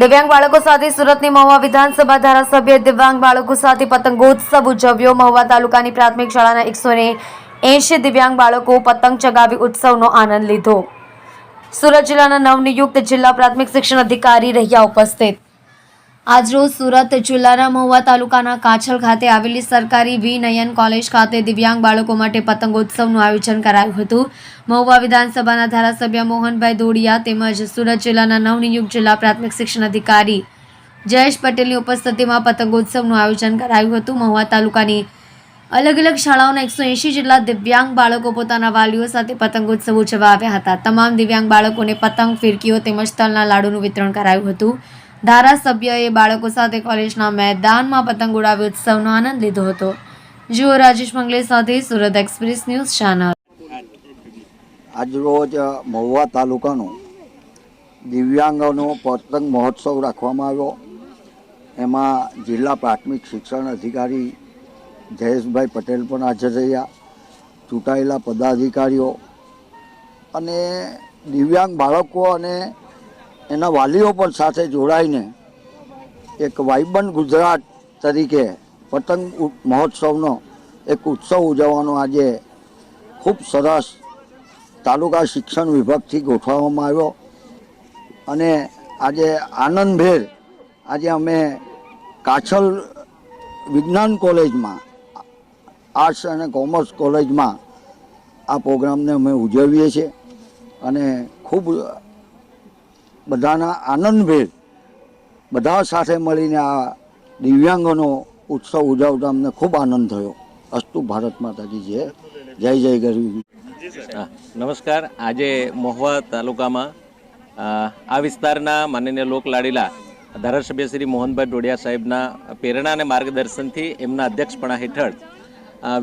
દિવ્યાંગ બાળકો સાથે સુરતની મહુવા વિધાનસભા ધારાસભ્ય દિવ્યાંગ બાળકો સાથે પતંગોત્સવ ઉજવ્યો. મહુવા તાલુકાની પ્રાથમિક શાળાના એકસો એંશી દિવ્યાંગ બાળકો પતંગ ચગાવી ઉત્સવનો આનંદ લીધો. સુરત જિલ્લાના નવનિયુક્ત જિલ્લા પ્રાથમિક શિક્ષણ અધિકારી રહ્યા ઉપસ્થિત. આજરોજ સુરત જિલ્લાના મહુવા તાલુકાના કાછલ ખાતે આવેલી સરકારી વી નયન કોલેજ ખાતે દિવ્યાંગ બાળકો માટે પતંગોત્સવનું આયોજન કરાયું હતું. મહુવા વિધાનસભાના ધારાસભ્ય મોહનભાઈ દોડિયા તેમજ સુરત જિલ્લાના નવનિયુક્ત જિલ્લા પ્રાથમિક શિક્ષણ અધિકારી જયેશ પટેલની ઉપસ્થિતિમાં પતંગોત્સવનું આયોજન કરાયું હતું. મહુવા તાલુકાની અલગ અલગ શાળાઓના એકસો એંશી જેટલા દિવ્યાંગ બાળકો પોતાના વાલીઓ સાથે પતંગોત્સવ ઉજવવા આવ્યા હતા. તમામ દિવ્યાંગ બાળકોને પતંગ, ફિરકીઓ તેમજ તલના લાડુનું વિતરણ કરાયું હતું. ધારાસભ્યએ બાળકો સાથે કોલેજના મેદાનમાં પતંગ ઉડાવી ઉત્સવનો આનંદ લીધો હતો. જુઓ રાજેશ મંગલે સાથે સુરત એક્સપ્રેસ ન્યૂઝ ચેનલ. આજરોજ મહુવા તાલુકાનો દિવ્યાંગોનો પતંગ મહોત્સવ રાખવામાં આવ્યો. એમાં જિલ્લા પ્રાથમિક શિક્ષણ અધિકારી જયેશભાઈ પટેલ પણ હાજર રહ્યા. ચૂંટાયેલા પદાધિકારીઓ અને દિવ્યાંગ બાળકો અને એના વાલીઓ પણ સાથે જોડાઈને એક વાઇબન ગુજરાત તરીકે પતંગ મહોત્સવનો એક ઉત્સવ ઉજવવાનો આજે ખૂબ સરસ તાલુકા શિક્ષણ વિભાગથી ગોઠવવામાં આવ્યો. અને આજે આનંદભેર આજે અમે કાછલ વિજ્ઞાન કોલેજમાં, આર્ટ્સ અને કોમર્સ કોલેજમાં આ પ્રોગ્રામને અમે ઉજવીએ છીએ. અને ખૂબ બધાના આનંદભેર બધા સાથે મળીને આ દિવ્યાંગોનો ઉત્સવ ઉજવતા અમને ખૂબ આનંદ થયો. અસ્તુ ભારત માતાજી જય. જય જય ગરવી. નમસ્કાર. આજે મહુવા તાલુકામાં આ વિસ્તારના માનનીય લોકલાડીલા ધારાસભ્ય શ્રી મોહનભાઈ ડોડિયા સાહેબના પ્રેરણા અને માર્ગદર્શનથી એમના અધ્યક્ષપણા હેઠળ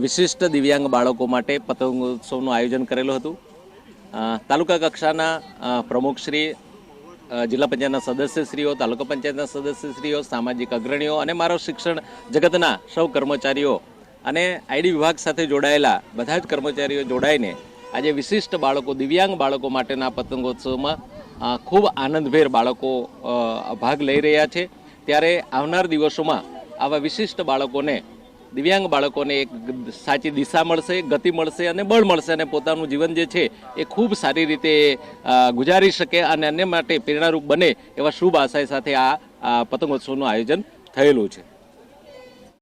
વિશિષ્ટ દિવ્યાંગ બાળકો માટે પતંગોત્સવનું આયોજન કરેલું હતું. તાલુકા કક્ષાના પ્રમુખશ્રી જિલ્લા પંચાયતના સદસ્યશ્રીઓ, તાલુકા પંચાયતના સદસ્યશ્રીઓ, સામાજિક અગ્રણીઓ અને મારો શિક્ષણ જગતના સૌ કર્મચારીઓ અને આઈડી વિભાગ સાથે જોડાયેલા બધા જ કર્મચારીઓ જોડાઈને આજે વિશિષ્ટ બાળકો, દિવ્યાંગ બાળકો માટેના પતંગોત્સવમાં ખૂબ આનંદભેર બાળકો ભાગ લઈ રહ્યા છે. ત્યારે આવનાર દિવસોમાં આવા વિશિષ્ટ બાળકોને દિવ્યાંગ બાળકોને એક સાચી દિશા મળશે, ગતિ મળશે અને બળ મળશે અને પોતાનું જીવન જે છે એ ખૂબ સારી રીતે ગુજારી શકે અને અન્ય માટે પ્રેરણારૂપ બને એવા શુભ આશય સાથે આ પતંગોત્સવનું આયોજન થયેલું છે.